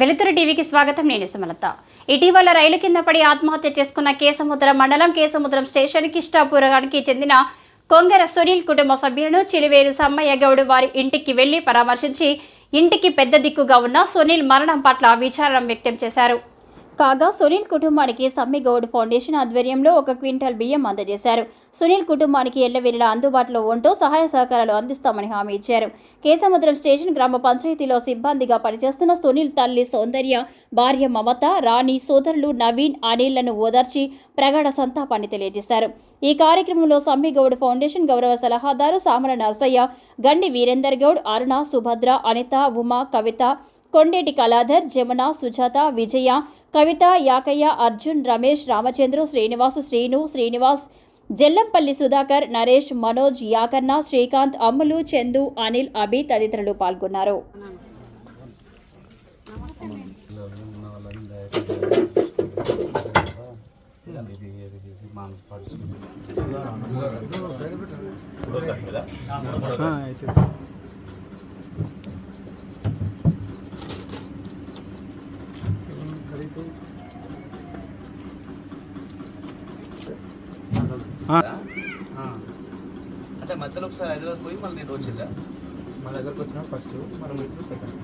వెలుతురు టీవీకి స్వాగతం. నేను సుమలత. ఇటీవల రైలు కింద పడి ఆత్మహత్య చేసుకున్న కేసముద్రం మండలం కేసముద్రం స్టేషన్ కిష్టాపురానికి చెందిన కొంగర సునీల్ కుటుంబ సభ్యులను చిలివేరు సమ్మయ్య గౌడ్ వారి ఇంటికి వెళ్ళి పరామర్శించి ఇంటికి పెద్ద దిక్కుగా ఉన్న సునీల్ మరణం పట్ల విచారం వ్యక్తం చేశారు. కాగా సునీల్ కుటుంబానికి సమ్మిగౌడ్ ఫౌండేషన్ ఆధ్వర్యంలో ఒక క్వింటాల్ బియ్యం అందజేశారు. సునీల్ కుటుంబానికి ఎల్లవేళలా అందుబాటులో ఉంటూ సహాయ సహకారాలు అందిస్తామని హామీ ఇచ్చారు. కేసముద్రం స్టేషన్ గ్రామ పంచాయతీలో సిబ్బందిగా పనిచేస్తున్న సునీల్ తల్లి సౌందర్య భార్య మమత రాణి సోదరులు నవీన్ అనిల్లను ఓదార్చి ప్రగాఢ సంతాపాన్ని తెలియజేశారు. ఈ కార్యక్రమంలో సమ్మిగౌడ్ ఫౌండేషన్ గౌరవ సలహాదారు సామల నరసయ్య గండి వీరేందర్ గౌడ్ అరుణ సుభద్ర అనిత ఉమా కవిత కొండేటి కళాధర్ జమున సుజాత విజయ కవిత యాకయ్య అర్జున్ రమేష్ రామచంద్రు శ్రీనివాసు శ్రీను శ్రీనివాస్ జల్లంపల్లి సుధాకర్ నరేష్ మనోజ్ యాకన్న శ్రీకాంత్ అమ్ములు చందు అనిల్ అభి తదితరులు పాల్గొన్నారు. అంటే మధ్యలో ఒకసారి హైదరాబాద్ పోయి మళ్ళీ నేను వచ్చిందా మా దగ్గరకు వచ్చిన ఫస్ట్ మనం ఇప్పుడు సెకండ్